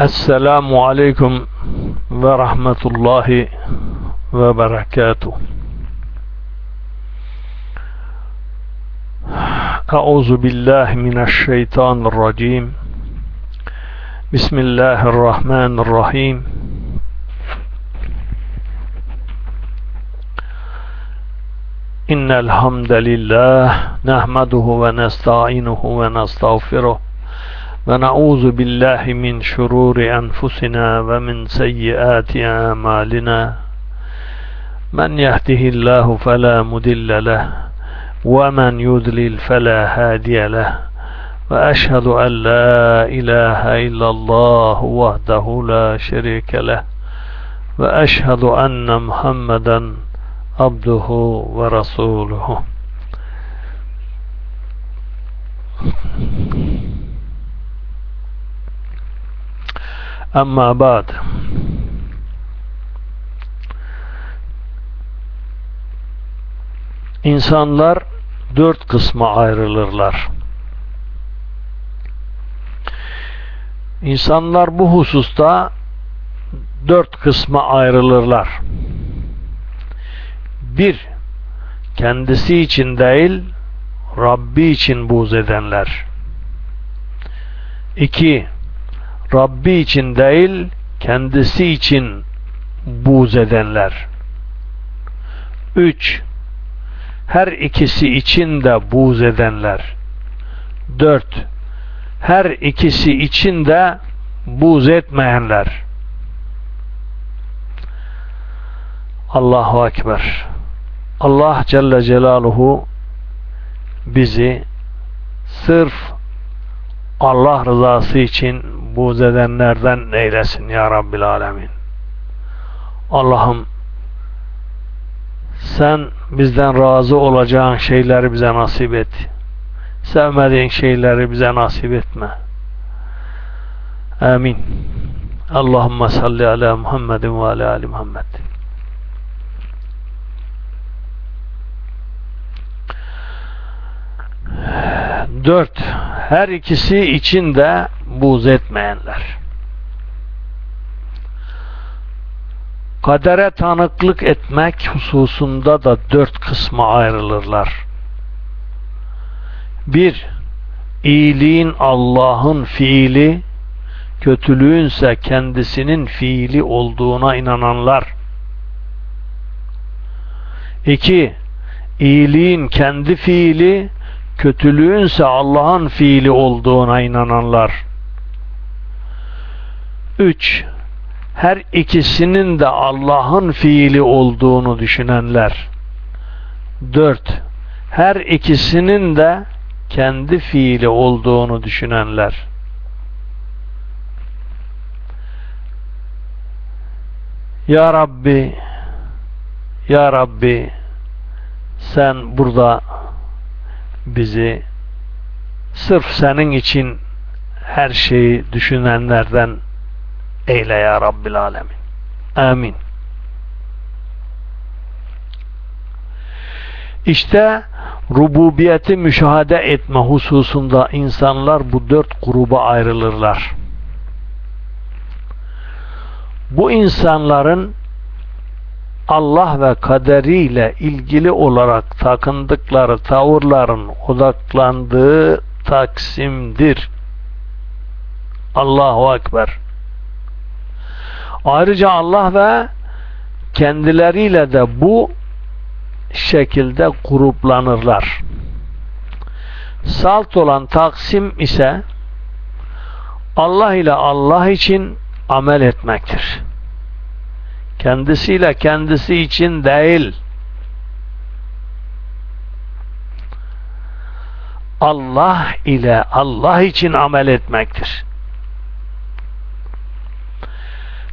السلام عليكم ورحمة الله وبركاته. أعوذ بالله من الشيطان الرجيم. بسم الله الرحمن الرحيم. إن الحمد لله نحمده ونستعينه ونستغفره ونعوذ بالله من شرور أنفسنا ومن سيئات أعمالنا. من يهده الله فلا مدل له ومن يضلل فلا هادي له. وأشهد أن لا إله إلا الله وحده لا شريك له. وأشهد أن محمدا عبده ورسوله. Amma ba'd. İnsanlar dört kısma ayrılırlar. İnsanlar bu hususta dört kısma ayrılırlar. Bir, kendisi için değil, Rabbi için buğz edenler. İki, Rabbi için değil, kendisi için buğz edenler. 3. Her ikisi için de buğz edenler. 4. Her ikisi için de buğz etmeyenler. Allahu Ekber. Allah Celle Celaluhu bizi sırf Allah rızası için buğz edenlerden eylesin ya Rabbil Alemin. Allah'ım sen bizden razı olacağın şeyleri bize nasip et. Sevmediğin şeyleri bize nasip etme. Amin. Allahümme salli ala Muhammedin ve ala ali Muhammed. Dört. Her ikisi için de buğz etmeyenler. Kadere tanıklık etmek hususunda da dört kısma ayrılırlar. Bir, iyiliğin Allah'ın fiili, kötülüğünse kendisinin fiili olduğuna inananlar. İki, iyiliğin kendi fiili, kötülüğünse Allah'ın fiili olduğuna inananlar. 3. Her ikisinin de Allah'ın fiili olduğunu düşünenler. 4. Her ikisinin de kendi fiili olduğunu düşünenler. Ya Rabbi Ya Rabbi sen burada bizi sırf senin için her şeyi düşünenlerden eyle ya Rabbil Alemin. Amin. İşte rububiyeti müşahede etme hususunda insanlar bu dört gruba ayrılırlar. Bu insanların Allah ve kaderiyle ilgili olarak takındıkları tavırların odaklandığı taksimdir. Allahu Ekber. Ayrıca Allah ve kendileriyle de bu şekilde gruplanırlar. Salt olan taksim ise Allah ile Allah için amel etmektir kendisiyle kendisi için değil Allah ile Allah için amel etmektir.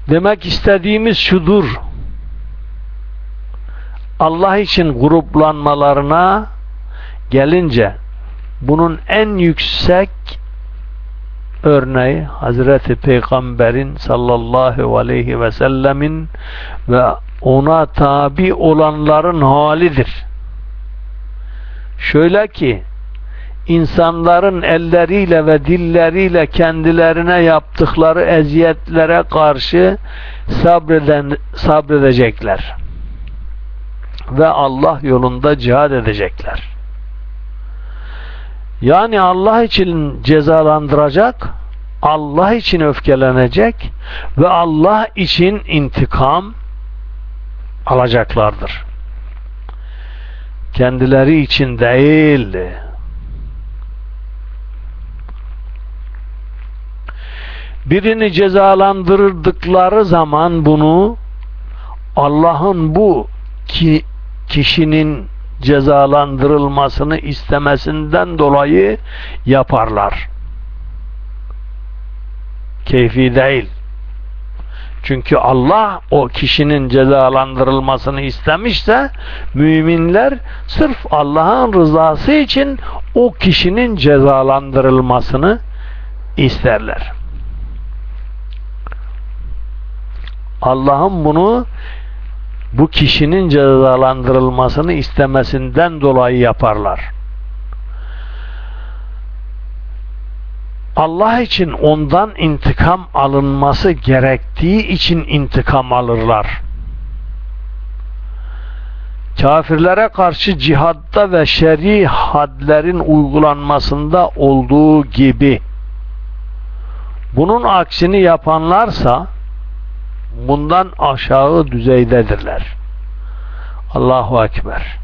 Demek istediğimiz şudur. Allah için gruplanmalarına gelince bunun en yüksek örneği Hazreti Peygamber'in sallallahu aleyhi ve sellemin ve ona tabi olanların halidir. Şöyle ki insanların elleriyle ve dilleriyle kendilerine yaptıkları eziyetlere karşı sabreden, sabredecekler. Ve Allah yolunda cihad edecekler. Yani Allah için cezalandıracak, Allah için öfkelenecek ve Allah için intikam alacaklardır. Kendileri için değil. Birini cezalandırdıkları zaman bunu Allah'ın bu ki kişinin cezalandırılmasını istemesinden dolayı yaparlar. Keyfi değil. Çünkü Allah o kişinin cezalandırılmasını istemişse müminler sırf Allah'ın rızası için o kişinin cezalandırılmasını isterler. Allah'ın bunu bu kişinin cezalandırılmasını istemesinden dolayı yaparlar. Allah için ondan intikam alınması gerektiği için intikam alırlar. Kafirlere karşı cihatta ve şer'i hadlerin uygulanmasında olduğu gibi bunun aksini yapanlarsa bundan aşağı düzeydedirler. Allahu Ekber.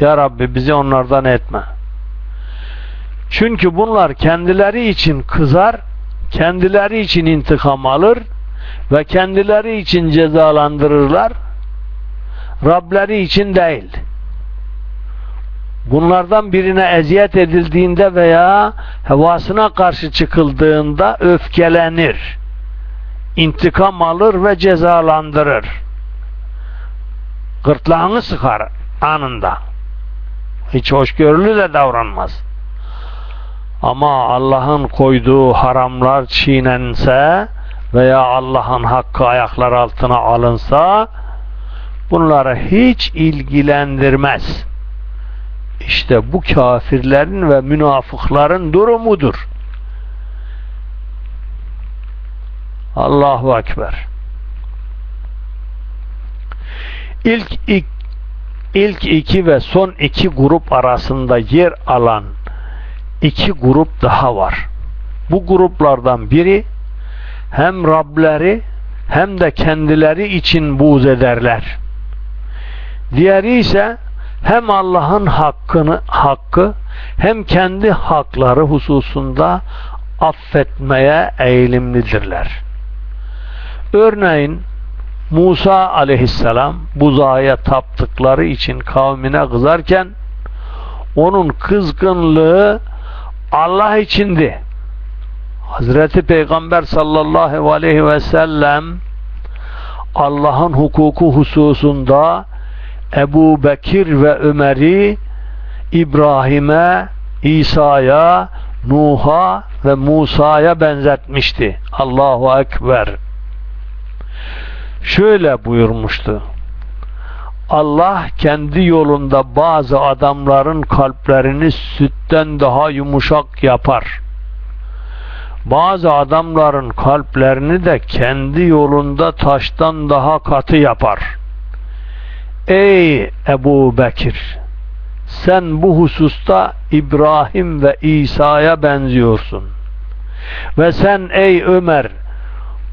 Ya Rabbi bizi onlardan etme. Çünkü bunlar kendileri için kızar, kendileri için intikam alır ve kendileri için cezalandırırlar. Rableri için değil. Bunlardan birine eziyet edildiğinde veya hevasına karşı çıkıldığında öfkelenir. İntikam alır ve cezalandırır. Gırtlağını sıkar anında. Hiç hoşgörülü de davranmaz. Ama Allah'ın koyduğu haramlar çiğnense veya Allah'ın hakkı ayaklar altına alınsa bunları hiç ilgilendirmez. İşte bu kafirlerin ve münafıkların durumudur. Allahu Ekber. İlk, ilk, ilk iki ve son iki grup arasında yer alan iki grup daha var. Bu gruplardan biri hem Rableri hem de kendileri için buğz ederler. Diğeri ise hem Allah'ın hakkını hakkı hem kendi hakları hususunda affetmeye eğilimlidirler. Örneğin Musa aleyhisselam buzağa taptıkları için kavmine kızarken onun kızgınlığı Allah içindi. Hazreti Peygamber sallallahu aleyhi ve sellem Allah'ın hukuku hususunda Ebu Bekir ve Ömer'i İbrahim'e, İsa'ya, Nuh'a ve Musa'ya benzetmişti. Allahu Ekber. Şöyle buyurmuştu. Allah kendi yolunda bazı adamların kalplerini sütten daha yumuşak yapar. Bazı adamların kalplerini de kendi yolunda taştan daha katı yapar. Ey Ebu Bekir! Sen bu hususta İbrahim ve İsa'ya benziyorsun. Ve sen ey Ömer!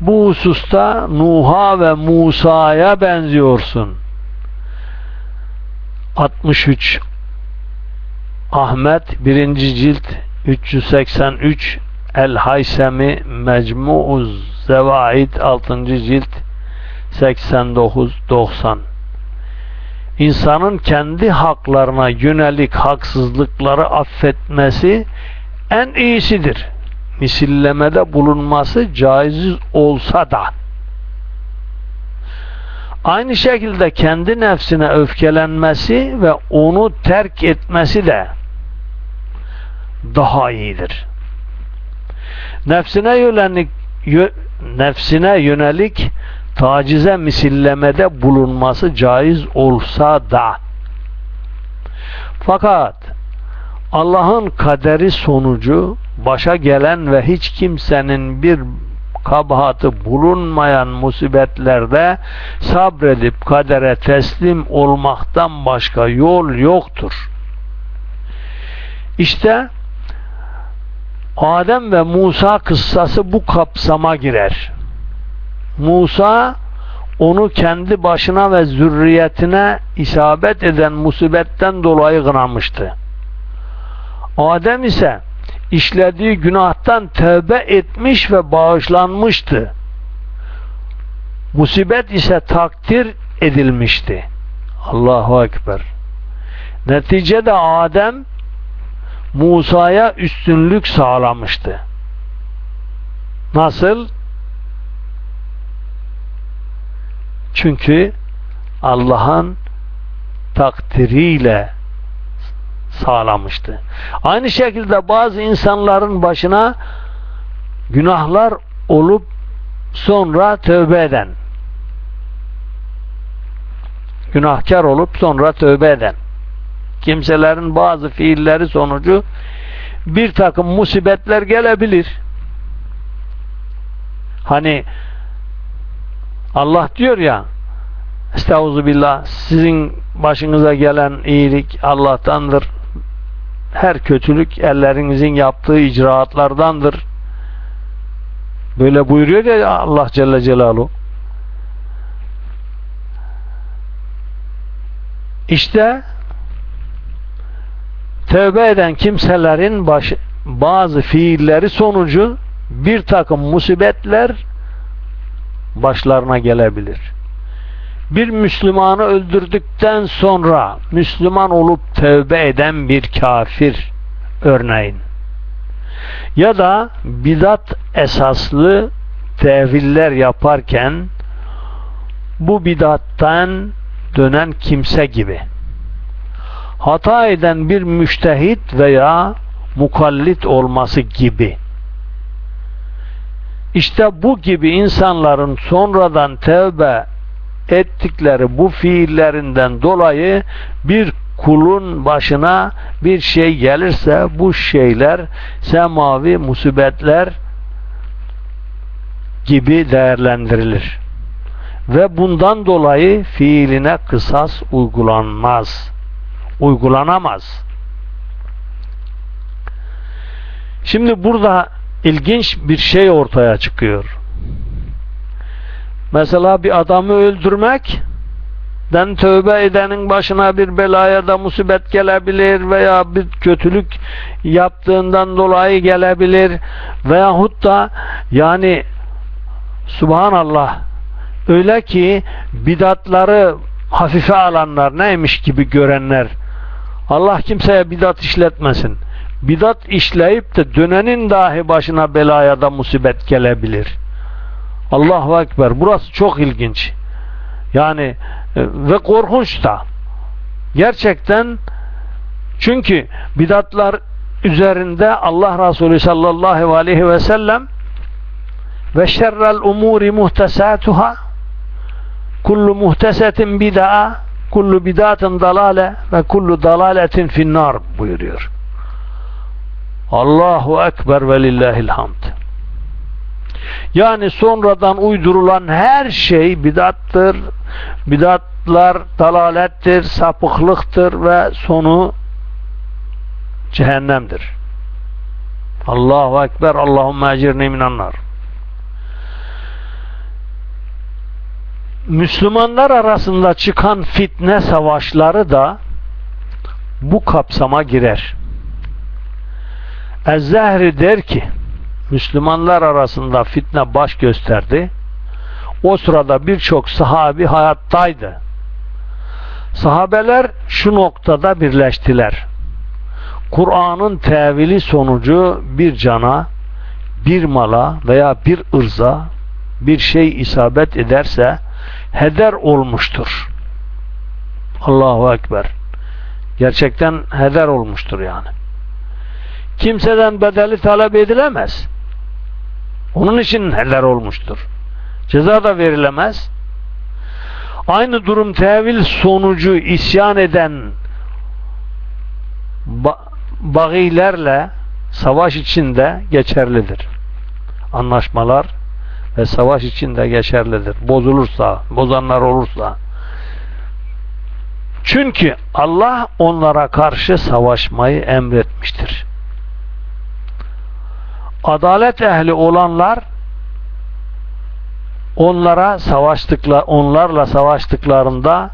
Bu hususta Nuh'a ve Musa'ya benziyorsun. 63 Ahmet 1. cilt 383 El Haysemi Mecmu'uz Zevaid 6. cilt 89-90 İnsanın kendi haklarına yönelik haksızlıkları affetmesi en iyisidir. Misillemede bulunması caiz olsa da Aynı şekilde kendi nefsine öfkelenmesi ve onu terk etmesi de daha iyidir. Nefsine yönelik nefsine yönelik tacize misillemede bulunması caiz olsa da fakat Allah'ın kaderi sonucu başa gelen ve hiç kimsenin bir kabahati bulunmayan musibetlerde sabredip kadere teslim olmaktan başka yol yoktur. İşte Adem ve Musa kıssası bu kapsama girer. Musa onu kendi başına ve zürriyetine isabet eden musibetten dolayı kınamıştı. Adem ise işlediği günahtan tövbe etmiş ve bağışlanmıştı. Musibet ise takdir edilmişti. Allahu Ekber. Neticede Adem Musa'ya üstünlük sağlamıştı. Nasıl? Çünkü Allah'ın takdiriyle sağlamıştı. Aynı şekilde bazı insanların başına günahlar olup sonra tövbe eden günahkar olup sonra tövbe eden kimselerin bazı fiilleri sonucu bir takım musibetler gelebilir. Hani Allah diyor ya Estağfurullah sizin başınıza gelen iyilik Allah'tandır. Her kötülük ellerinizin yaptığı icraatlardandır. Böyle buyuruyor ya Allah Celle Celaluhu. İşte tövbe eden kimselerin baş, bazı fiilleri sonucu bir takım musibetler başlarına gelebilir. Bir Müslümanı öldürdükten sonra Müslüman olup tövbe eden bir kafir örneğin. Ya da bidat esaslı teviller yaparken bu bidattan dönen kimse gibi. Hata eden bir müştehit veya mukallit olması gibi. İşte bu gibi insanların sonradan tevbe ettikleri bu fiillerinden dolayı bir kulun başına bir şey gelirse bu şeyler semavi musibetler gibi değerlendirilir. Ve bundan dolayı fiiline kısas uygulanmaz. Uygulanamaz. Şimdi burada ilginç bir şey ortaya çıkıyor. Mesela bir adamı öldürmek den tövbe edenin başına bir belaya da musibet gelebilir veya bir kötülük yaptığından dolayı gelebilir. Veyahut da yani subhanallah öyle ki bidatları hafife alanlar neymiş gibi görenler. Allah kimseye bidat işletmesin. Bidat işleyip de dönenin dahi başına belaya da musibet gelebilir Allahu Ekber. Burası çok ilginç. Yani e, ve korkunç da. Gerçekten çünkü bidatlar üzerinde Allah Resulü sallallahu aleyhi ve sellem ve şerrel umuri muhtesatuhâ kullu muhtesetin bid'a kullu bid'atin dalale ve kullu dalaletin finnar buyuruyor. Allahu Ekber ve lillahil hamd. Yani sonradan uydurulan her şey bidattır. Bidatlar dalalettir, sapıklıktır ve sonu cehennemdir. Allahu Ekber, Allahümme ecirni minannar. Müslümanlar arasında çıkan fitne savaşları da bu kapsama girer. Ez-Zehri der ki Müslümanlar arasında fitne baş gösterdi. O sırada birçok sahabi hayattaydı. Sahabeler şu noktada birleştiler. Kur'an'ın tevili sonucu bir cana, bir mala veya bir ırza bir şey isabet ederse heder olmuştur. Allahu Ekber. Gerçekten heder olmuştur yani. Kimseden bedeli talep edilemez. Onun için heder olmuştur. Ceza da verilemez. Aynı durum tevil sonucu isyan eden bagilerle savaş içinde geçerlidir. Anlaşmalar ve savaş içinde geçerlidir. Bozulursa, bozanlar olursa. Çünkü Allah onlara karşı savaşmayı emretmiştir. Adalet ehli olanlar onlara savaştıklar onlarla savaştıklarında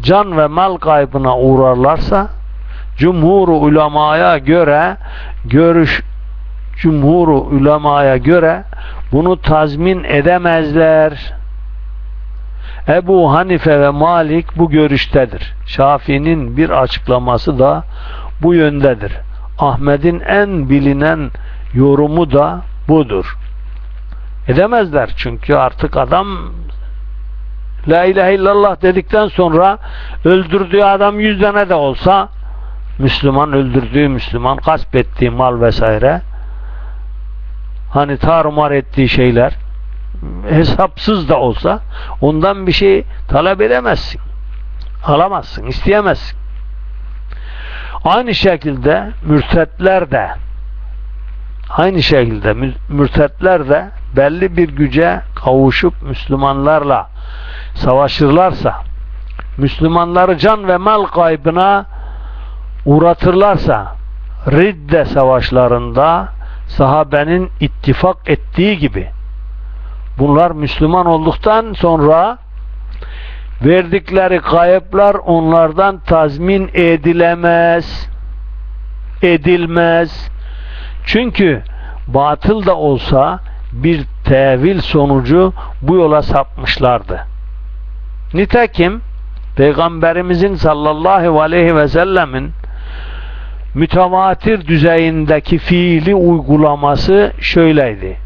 can ve mal kaybına uğrarlarsa cumhur ulemaya göre görüş cumhur ulemaya göre bunu tazmin edemezler. Ebu Hanife ve Malik bu görüştedir. Şafii'nin bir açıklaması da bu yöndedir. Ahmet'in en bilinen yorumu da budur. Edemezler çünkü artık adam La ilahe illallah dedikten sonra öldürdüğü adam yüz tane de olsa Müslüman öldürdüğü Müslüman gasp ettiği mal vesaire hani tarumar ettiği şeyler hesapsız da olsa ondan bir şey talep edemezsin. Alamazsın, isteyemezsin. Aynı şekilde mürtetler de aynı şekilde mürtetler de belli bir güce kavuşup Müslümanlarla savaşırlarsa Müslümanları can ve mal kaybına uğratırlarsa Ridde savaşlarında sahabenin ittifak ettiği gibi bunlar Müslüman olduktan sonra verdikleri kayıplar onlardan tazmin edilemez edilmez çünkü batıl da olsa bir tevil sonucu bu yola sapmışlardı nitekim Peygamberimizin sallallahu aleyhi ve sellemin mütevatir düzeyindeki fiili uygulaması şöyleydi.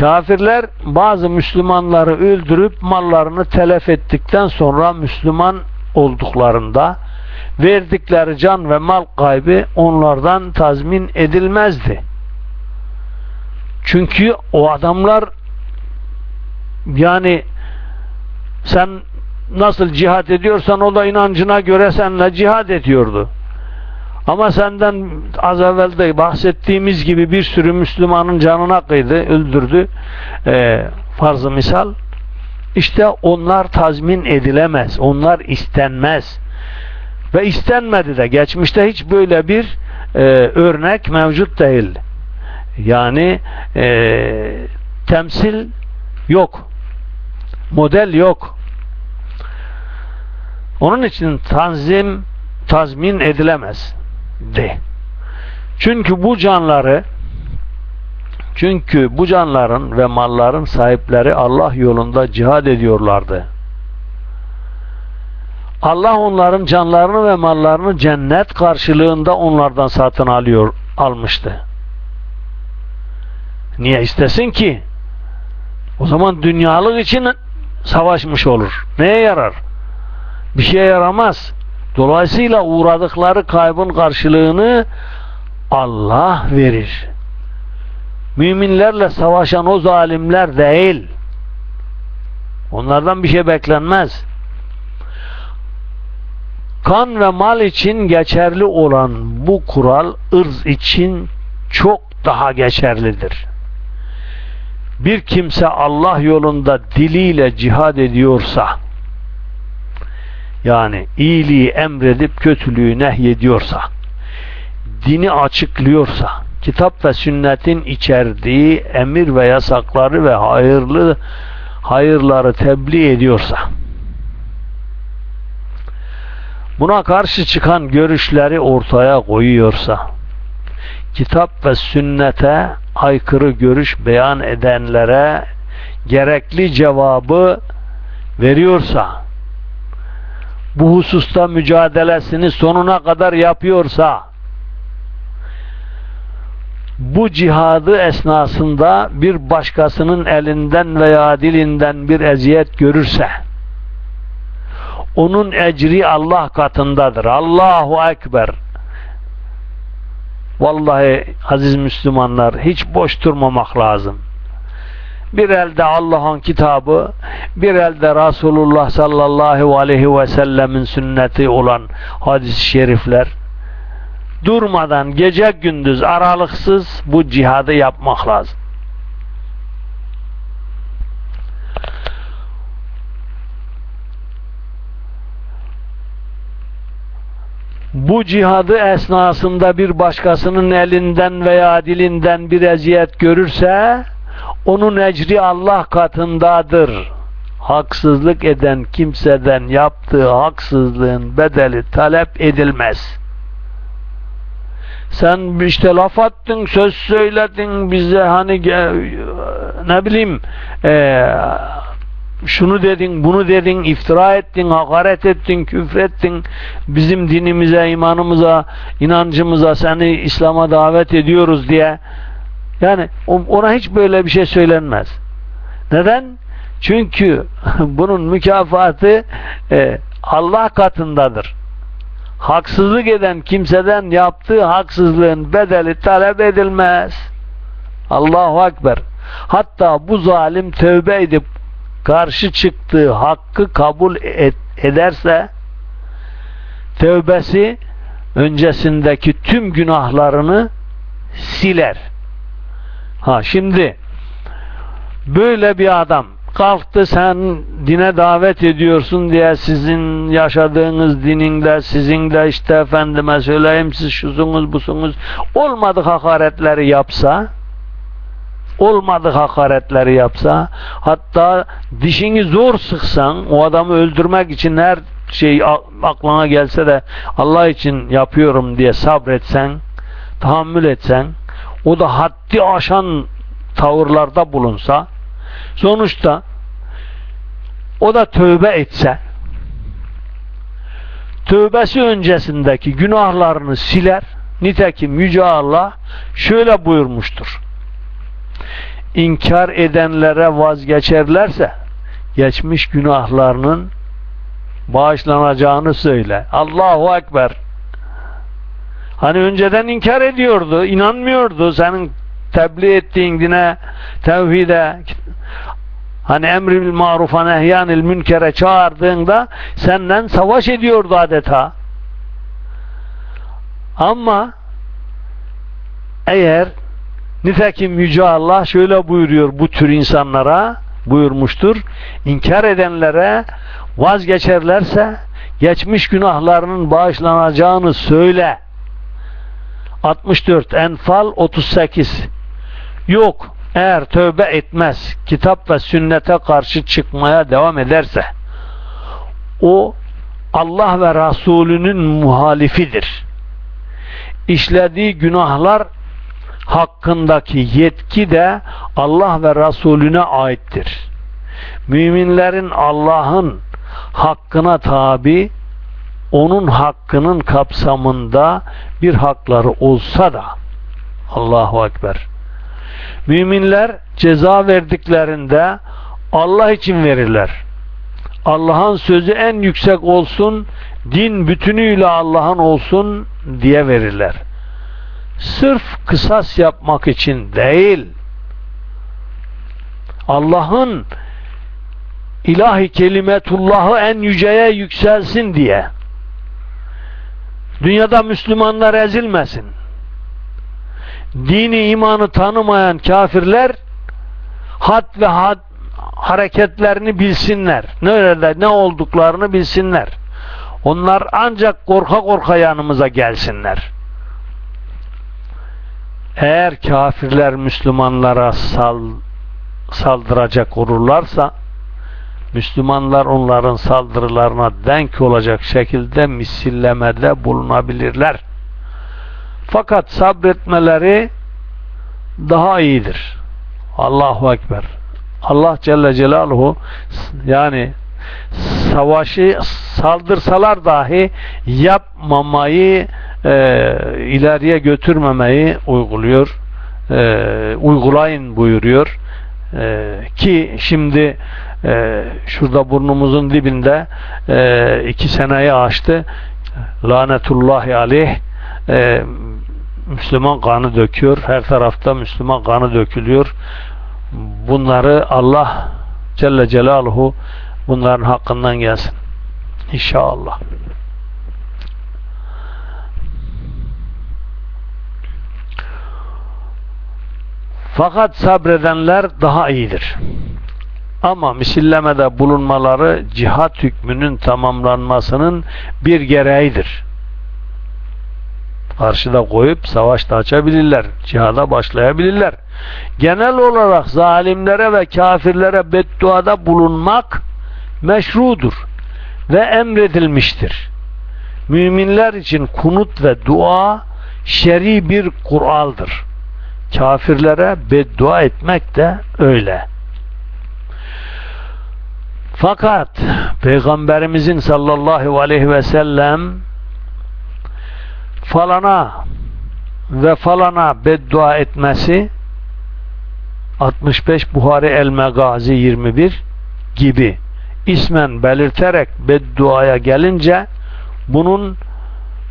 Kafirler bazı Müslümanları öldürüp mallarını telef ettikten sonra Müslüman olduklarında verdikleri can ve mal kaybı onlardan tazmin edilmezdi. Çünkü o adamlar yani sen nasıl cihat ediyorsan o da inancına göre seninle cihat ediyordu. Ama senden az evvel de bahsettiğimiz gibi bir sürü Müslümanın canına kıydı, öldürdü. E, farzı misal. İşte onlar tazmin edilemez. Onlar istenmez. Ve istenmedi de. Geçmişte hiç böyle bir e, örnek mevcut değil. Yani e, temsil yok. Model yok. Onun için tanzim tazmin edilemez de. Çünkü bu canları çünkü bu canların ve malların sahipleri Allah yolunda cihad ediyorlardı. Allah onların canlarını ve mallarını cennet karşılığında onlardan satın alıyor almıştı. Niye istesin ki? O zaman dünyalık için savaşmış olur. Neye yarar? Bir şeye yaramaz. Dolayısıyla uğradıkları kaybın karşılığını Allah verir. Müminlerle savaşan o zalimler değil. Onlardan bir şey beklenmez. Kan ve mal için geçerli olan bu kural ırz için çok daha geçerlidir. Bir kimse Allah yolunda diliyle cihad ediyorsa yani iyiliği emredip kötülüğü nehyediyorsa, dini açıklıyorsa, kitap ve sünnetin içerdiği emir ve yasakları ve hayırlı hayırları tebliğ ediyorsa, buna karşı çıkan görüşleri ortaya koyuyorsa, kitap ve sünnete aykırı görüş beyan edenlere gerekli cevabı veriyorsa, bu hususta mücadelesini sonuna kadar yapıyorsa bu cihadı esnasında bir başkasının elinden veya dilinden bir eziyet görürse onun ecri Allah katındadır. Allahu Ekber. Vallahi aziz Müslümanlar hiç boş durmamak lazım bir elde Allah'ın kitabı, bir elde Resulullah sallallahu aleyhi ve sellemin sünneti olan hadis-i şerifler durmadan gece gündüz aralıksız bu cihadı yapmak lazım. Bu cihadı esnasında bir başkasının elinden veya dilinden bir eziyet görürse onun ecri Allah katındadır. Haksızlık eden kimseden yaptığı haksızlığın bedeli talep edilmez. Sen işte laf attın, söz söyledin bize hani ne bileyim eee şunu dedin, bunu dedin, iftira ettin, hakaret ettin, küfrettin, bizim dinimize, imanımıza, inancımıza, seni İslam'a davet ediyoruz diye. Yani ona hiç böyle bir şey söylenmez. Neden? Çünkü bunun mükafatı e, Allah katındadır. Haksızlık eden kimseden yaptığı haksızlığın bedeli talep edilmez. Allahu Ekber. Hatta bu zalim tövbe edip karşı çıktığı hakkı kabul et, ederse tövbesi öncesindeki tüm günahlarını siler. Ha şimdi böyle bir adam kalktı sen dine davet ediyorsun diye sizin yaşadığınız dininde sizin de işte efendime söyleyeyim siz şusunuz busunuz olmadık hakaretleri yapsa olmadık hakaretleri yapsa hatta dişini zor sıksan o adamı öldürmek için her şey aklına gelse de Allah için yapıyorum diye sabretsen tahammül etsen o da haddi aşan tavırlarda bulunsa sonuçta o da tövbe etse tövbesi öncesindeki günahlarını siler nitekim Yüce Allah şöyle buyurmuştur inkar edenlere vazgeçerlerse geçmiş günahlarının bağışlanacağını söyle. Allahu Ekber. Hani önceden inkar ediyordu, inanmıyordu senin tebliğ ettiğin dine, tevhide, hani emri bil marufa nehyanil münkere çağırdığında senden savaş ediyordu adeta. Ama eğer Nitekim Yüce Allah şöyle buyuruyor bu tür insanlara buyurmuştur. İnkar edenlere vazgeçerlerse geçmiş günahlarının bağışlanacağını söyle. 64 Enfal 38 Yok eğer tövbe etmez kitap ve sünnete karşı çıkmaya devam ederse o Allah ve Resulünün muhalifidir. İşlediği günahlar hakkındaki yetki de Allah ve Resulüne aittir. Müminlerin Allah'ın hakkına tabi, onun hakkının kapsamında bir hakları olsa da Allahu Ekber. Müminler ceza verdiklerinde Allah için verirler. Allah'ın sözü en yüksek olsun, din bütünüyle Allah'ın olsun diye verirler sırf kısas yapmak için değil Allah'ın ilahi kelimetullahı en yüceye yükselsin diye dünyada Müslümanlar ezilmesin dini imanı tanımayan kafirler had ve had hareketlerini bilsinler. Nerede ne olduklarını bilsinler. Onlar ancak korka korka yanımıza gelsinler. Eğer kafirler Müslümanlara sal, saldıracak olurlarsa Müslümanlar onların saldırılarına denk olacak şekilde misillemede bulunabilirler. Fakat sabretmeleri daha iyidir. Allahu Ekber. Allah Celle Celaluhu yani savaşı saldırsalar dahi yapmamayı e, ileriye götürmemeyi uyguluyor. E, uygulayın buyuruyor. E, ki şimdi e, şurada burnumuzun dibinde e, iki seneyi aştı. Lanetullahi aleyh e, Müslüman kanı döküyor. Her tarafta Müslüman kanı dökülüyor. Bunları Allah Celle Celaluhu bunların hakkından gelsin. İnşallah. Fakat sabredenler daha iyidir. Ama misillemede bulunmaları cihat hükmünün tamamlanmasının bir gereğidir. Karşıda koyup savaşta açabilirler, cihada başlayabilirler. Genel olarak zalimlere ve kafirlere bedduada bulunmak meşrudur ve emredilmiştir. Müminler için kunut ve dua şer'i bir kuraldır. Kafirlere beddua etmek de öyle. Fakat Peygamberimizin sallallahu aleyhi ve sellem falana ve falana beddua etmesi 65 Buhari El Megazi 21 gibi ismen belirterek bedduaya gelince bunun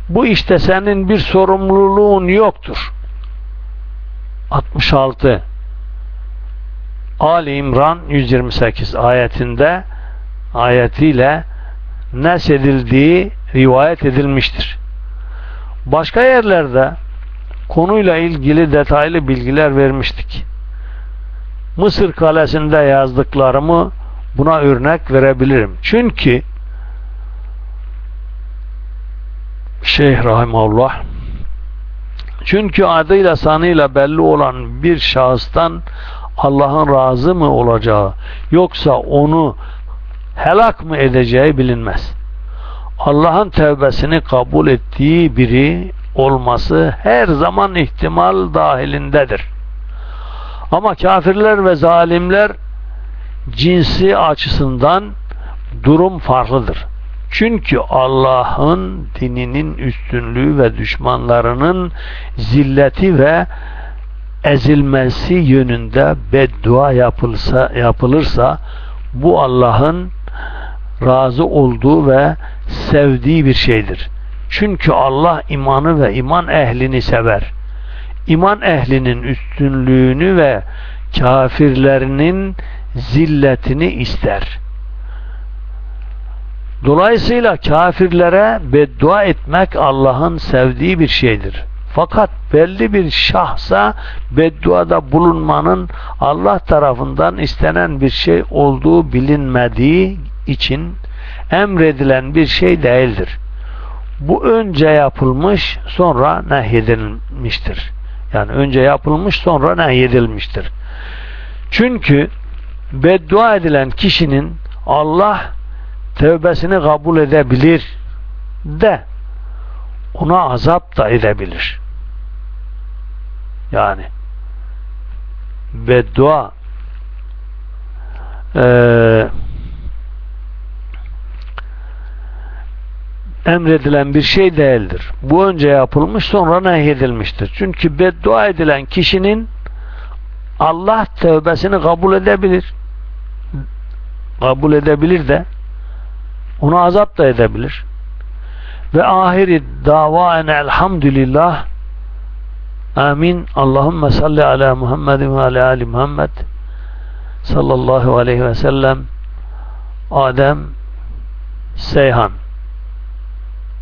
bu işte senin bir sorumluluğun yoktur. 66 Ali İmran 128 ayetinde ayetiyle nesedildiği rivayet edilmiştir. Başka yerlerde konuyla ilgili detaylı bilgiler vermiştik. Mısır kalesinde yazdıklarımı buna örnek verebilirim. Çünkü Şeyh Rahimullah çünkü adıyla sanıyla belli olan bir şahıstan Allah'ın razı mı olacağı yoksa onu helak mı edeceği bilinmez. Allah'ın tevbesini kabul ettiği biri olması her zaman ihtimal dahilindedir. Ama kafirler ve zalimler cinsi açısından durum farklıdır. Çünkü Allah'ın dininin üstünlüğü ve düşmanlarının zilleti ve ezilmesi yönünde beddua yapılsa, yapılırsa bu Allah'ın razı olduğu ve sevdiği bir şeydir. Çünkü Allah imanı ve iman ehlini sever. İman ehlinin üstünlüğünü ve kafirlerinin zilletini ister. Dolayısıyla kafirlere beddua etmek Allah'ın sevdiği bir şeydir. Fakat belli bir şahsa bedduada bulunmanın Allah tarafından istenen bir şey olduğu bilinmediği için emredilen bir şey değildir. Bu önce yapılmış sonra nehyedilmiştir. Yani önce yapılmış sonra nehyedilmiştir. Çünkü beddua edilen kişinin Allah tevbesini kabul edebilir de ona azap da edebilir. Yani beddua eee emredilen bir şey değildir. Bu önce yapılmış sonra nehyedilmiştir. Çünkü beddua edilen kişinin Allah tövbesini kabul edebilir. Kabul edebilir de ona azap da edebilir. Ve ahiri davaen elhamdülillah amin. Allahümme salli ala Muhammedin ve ala ali Muhammed sallallahu aleyhi ve sellem Adem Seyhan